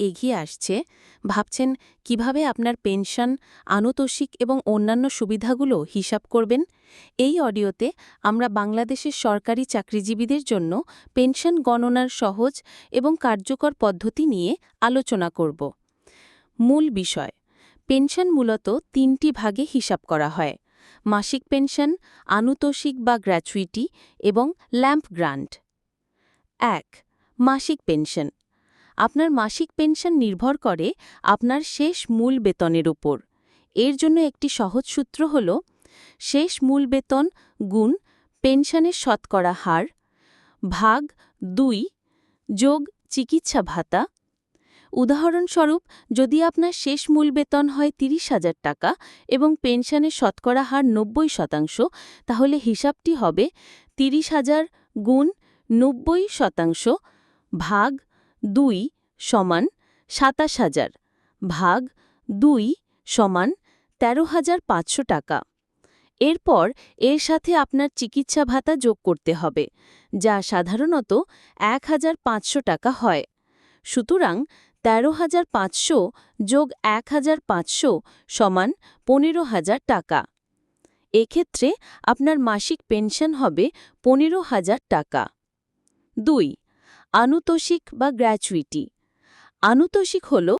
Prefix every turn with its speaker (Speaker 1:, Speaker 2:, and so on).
Speaker 1: এগিয়ে আসছে, ভাবছেন কীভাবে আপনার পেনশন, আনুতোষিক এবং অন্যান্য সুবিধাগুলো হিসাব করবেন? এই অডিওতে আমরা বাংলাদেশের সরকারি চাকরিজীবীদের জন্য পেনশন গণনার সহজ এবং কার্যকর পদ্ধতি নিয়ে আলোচনা করব। মূল বিষয়, পেনশন মূলত তিনটি ভাগে হিসাব করা হয়, মাসিক পেনশন, আনুতোষিক বা গ্র্যাচুইটি এবং ল্যাম্প গ্রান্ট। এক, মাসিক পেনশন। আপনার মাসিক পেনশন নির্ভর করে আপনার শেষ মূল বেতনের উপর। এর জন্য একটি সহজ সূত্র হল, শেষ মূল বেতন গুণ পেনশনের শতকরা হার ভাগ দুই যোগ চিকিৎসা ভাতা। উদাহরণস্বরূপ, যদি আপনার শেষ মূল বেতন হয় তিরিশ হাজার টাকা এবং পেনশনের শতকরা হার নব্বই শতাংশ, তাহলে হিসাবটি হবে তিরিশ হাজার গুণ নব্বই শতাংশ ভাগ দুই সমান সাতাশ হাজার ভাগ দুই সমান তেরো হাজার পাঁচশো টাকা। এরপর এর সাথে আপনার চিকিৎসা ভাতা যোগ করতে হবে, যা সাধারণত এক হাজার পাঁচশো টাকা হয়। সুতরাং তেরো হাজার পাঁচশো যোগ এক হাজার পাঁচশো সমান পনেরো হাজার টাকা। এক্ষেত্রে আপনার মাসিক পেনশন হবে পনেরো হাজার টাকা। দুই আনুতোষিক বা গ্র্যাচুইটি আনুতোষিক হল